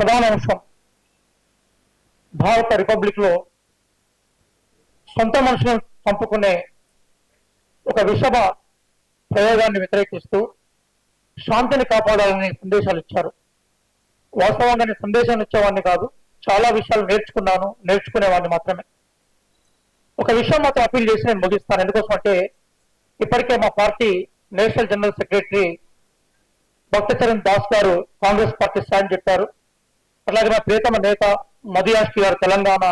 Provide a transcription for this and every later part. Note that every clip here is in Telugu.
ప్రధాన అంశం. భారత రిపబ్లిక్లో సొంత మనుషులను చంపుకునే ఒక విషభ ప్రయోగాన్ని వ్యతిరేకిస్తూ శాంతిని కాపాడాలని సందేశాలు ఇచ్చారు. వాస్తవంగానే నేను సందేశాలు ఇచ్చేవాడిని కాదు చాలా విషయాలు నేర్చుకున్నాను నేర్చుకునేవాడిని మాత్రమే. ఒక విషయం మాత్రం అప్పీల్ చేసి నేను ముగిస్తాను. ఎందుకోసం అంటే ఇప్పటికే మా party national general secretary Bhakta Charan Das గారు కాంగ్రెస్ పార్టీ స్టాండ్ చెప్పారు. అలాగే మా ప్రియతమ నేత మదియాష్కి గారు తెలంగాణ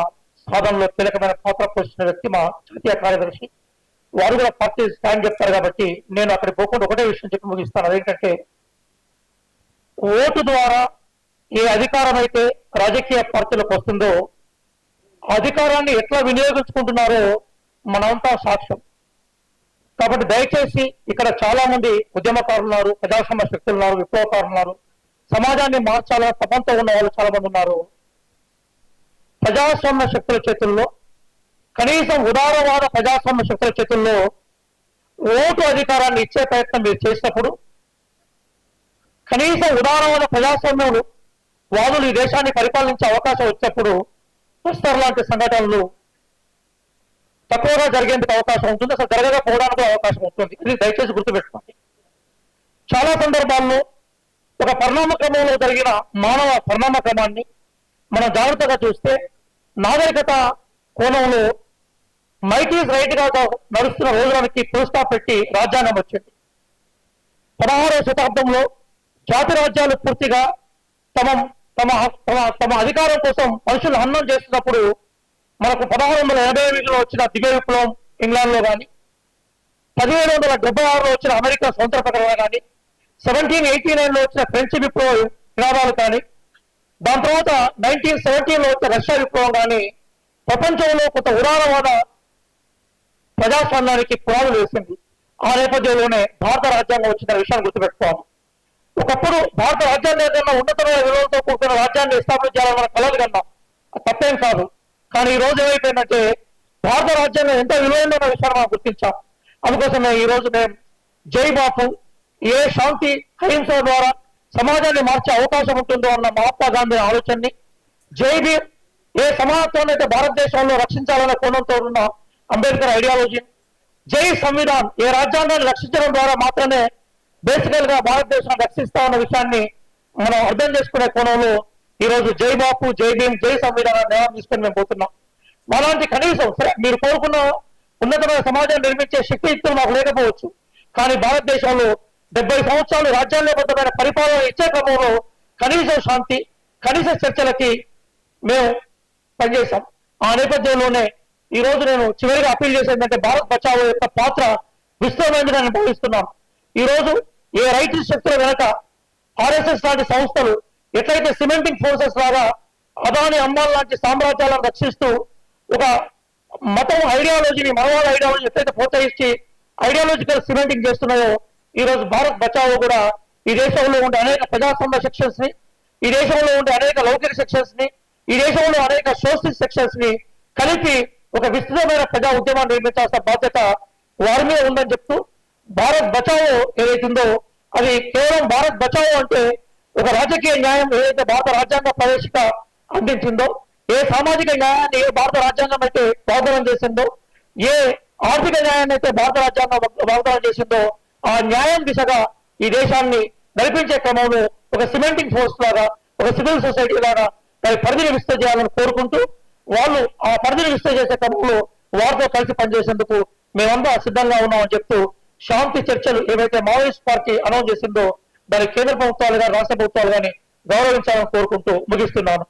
సాధనలో కీలకమైన పాత్ర పోషించిన వ్యక్తి మా జాతీయ కార్యదర్శి. వారు కూడా పార్టీ స్టాండ్ చెప్తారు కాబట్టి నేను అక్కడ పోకుండా ఒకటే విషయం చెప్పి ముగిస్తాను. అదేంటంటే ఓటు ద్వారా ఏ అధికారం అయితే రాజకీయ పార్టీలకు వస్తుందో ఆ అధికారాన్ని ఎట్లా వినియోగించుకుంటున్నారో మనమంతా సాక్ష్యం. కాబట్టి దయచేసి ఇక్కడ చాలా మంది ఉద్యమకారులు ఉన్నారు ప్రజాసమ శక్తులు ఉన్నారు విప్లవకారులు ఉన్నారు సమాజాన్ని మార్చాలని తపంతో ఉన్న వాళ్ళు చాలా మంది ఉన్నారు. ప్రజాస్వామ్య శక్తుల చేతుల్లో కనీసం ఉదారవాద ప్రజాస్వామ్య శక్తుల చేతుల్లో ఓటు అధికారాన్ని ఇచ్చే ప్రయత్నం మీరు చేసినప్పుడు కనీసం ఉదారవాద ప్రజాస్వామ్యములు వాదులు ఈ దేశాన్ని పరిపాలించే అవకాశం వచ్చినప్పుడు పుస్తర్ లాంటి సంఘటనలు తక్కువగా జరిగేందుకు అవకాశం ఉంటుంది. అసలు జరగకపోవడానికి అవకాశం ఉంటుంది. ఇది దయచేసి గుర్తుపెట్టుకోండి. చాలా సందర్భాల్లో ఒక పరిణామ క్రమంలో జరిగిన మానవ పరిణామ క్రమాన్ని మనం జాగ్రత్తగా చూస్తే నాగరికత కోణంలో మైటీస్ రైట్గా నడుస్తున్న రోజులకి పురస్తా పెట్టి రాజ్యాంగం వచ్చింది. పదహారవ శతాబ్దంలో జాతి రాజ్యాలు పూర్తిగా తమ తమ తమ తమ అధికారం కోసం మనుషులు హన్నం చేస్తున్నప్పుడు మనకు పదహారు వందల ఎనభై ఎనిమిదిలో వచ్చిన దివ్య విప్లవం ఇంగ్లాండ్లో కానీ పదిహేడు వందల డెబ్బై ఆరులో వచ్చిన అమెరికా స్వతంత్ర ప్రకటన కానీ సెవెంటీన్ ఎయిటీ నైన్లో వచ్చిన ఫ్రెంచ్ విప్లవ విరామాలు కానీ దాని తర్వాత నైన్టీన్ సెవెంటీన్లో వచ్చిన రష్యా విప్లవం కానీ ప్రపంచంలో కొంత ఉదారవాద ప్రజాస్వామ్యానికి పునాదులు వేసింది. ఆ నేపథ్యంలోనే భారత రాజ్యాంగం వచ్చిన విషయాన్ని గుర్తుపెట్టుకోవాలి. ఒకప్పుడు భారత రాజ్యాంగం ఏదైనా ఉన్నతమైన విలువలతో కూడుకున్న రాజ్యాన్ని ఎస్టాబ్లిష్ చేయాలని మన కలలు కన్నాం తప్పేం కాదు. కానీ ఈ రోజు ఏమైపోయిందంటే భారత రాజ్యాంగం ఎంత విలువైన విషయాన్ని మనం గుర్తించాం. అందుకోసమే ఈ రోజు మేము జై బాపు ఏ శాంతి అహింస ద్వారా సమాజాన్ని మార్చే అవకాశం ఉంటుందో అన్న మహాత్మా గాంధీ ఆలోచనని జై భీమ్ ఏ సమాజాన్ని అయితే భారతదేశంలో రక్షించాలనే కోణంతో ఉన్న అంబేద్కర్ ఐడియాలజీ జై సంవిధాన్ ఏ రాజ్యాంగాన్ని రక్షించడం ద్వారా మాత్రమే బేసికల్గా భారతదేశం రక్షిస్తా ఉన్న విషయాన్ని మనం అర్థం చేసుకునే కోణంలో ఈ రోజు జై బాపు జై భీమ్ జై సంవిధానాన్ని నిర్ణయం తీసుకొని మేము పోతున్నాం. మనలాంటి కనీసం సరే మీరు కోరుకున్న ఉన్నతమైన సమాజాన్ని నిర్మించే శక్తి యుక్తులు మాకు లేకపోవచ్చు. కానీ భారతదేశంలో డెబ్బై సంవత్సరాలు రాజ్యాంగబద్ధమైన పరిపాలన ఇచ్చే క్రమంలో కనీసం శాంతి కనీస చర్చలకి మేము పనిచేశాం. ఆ నేపథ్యంలోనే ఈ రోజు నేను చివరిగా అప్పీల్ చేసేది భారత్ బచావో యొక్క పాత్ర విస్తృతమైంది నేను భావిస్తున్నాను ఈ రోజు ఏ రైతు శక్తుల వెనక ఆర్ఎస్ఎస్ లాంటి సంస్థలు ఎట్లయితే సిమెంటింగ్ ఫోర్సెస్ లాగా అదాని అమ్మాల్ లాంటి సామ్రాజ్యాలను రక్షిస్తూ ఒక మతం ఐడియాలజీని మనవాళ్ళ ఐడియాలజీ ఎట్లయితే ప్రోత్సహించి ఐడియాలజికల్ సిమెంటింగ్ చేస్తున్నాయో ఈ రోజు భారత్ బచావో కూడా ఈ దేశంలో ఉండే అనేక ప్రజాస్వామ్య సెక్షన్స్ని ఈ దేశంలో ఉండే అనేక లౌకిక సెక్షన్స్ని ఈ దేశంలో అనేక సోషలిస్ట్ సెక్షన్స్ని కలిపి ఒక విస్తృతమైన ప్రజా ఉద్యమాన్ని నిర్మించాల్సిన బాధ్యత వారి మీద ఉందని చెప్తూ భారత్ బచావో ఏదైతుందో అది కేవలం భారత్ బచావో అంటే ఒక రాజకీయ న్యాయం ఏదైతే భారత రాజ్యాంగ ప్రవేశిక అందించిందో ఏ సామాజిక న్యాయాన్ని ఏ భారత రాజ్యాంగం అయితే వాగ్దానం చేసిందో ఏ ఆర్థిక న్యాయాన్ని అయితే భారత రాజ్యాంగం వాగ్దానం చేసిందో ఆ న్యాయం దిశగా ఈ దేశాన్ని నడిపించే క్రమంలో ఒక సిమెంటింగ్ ఫోర్స్ లాగా ఒక సివిల్ సొసైటీ లాగా దాని పరిధిని విస్తృత చేయాలని కోరుకుంటూ వాళ్ళు ఆ పరిధిని విస్తృత చేసే క్రమంలో వారితో కలిసి పనిచేసేందుకు మేమంతా సిద్ధంగా ఉన్నామని చెప్తూ శాంతి చర్చలు ఏవైతే మావోయిస్ట్ పార్టీ అనౌన్స్ చేసిందో దాని కేంద్ర ప్రభుత్వాలు కానీ రాష్ట్ర ప్రభుత్వాలు కానీ గౌరవించాలని కోరుకుంటూ ముగిస్తున్నాను.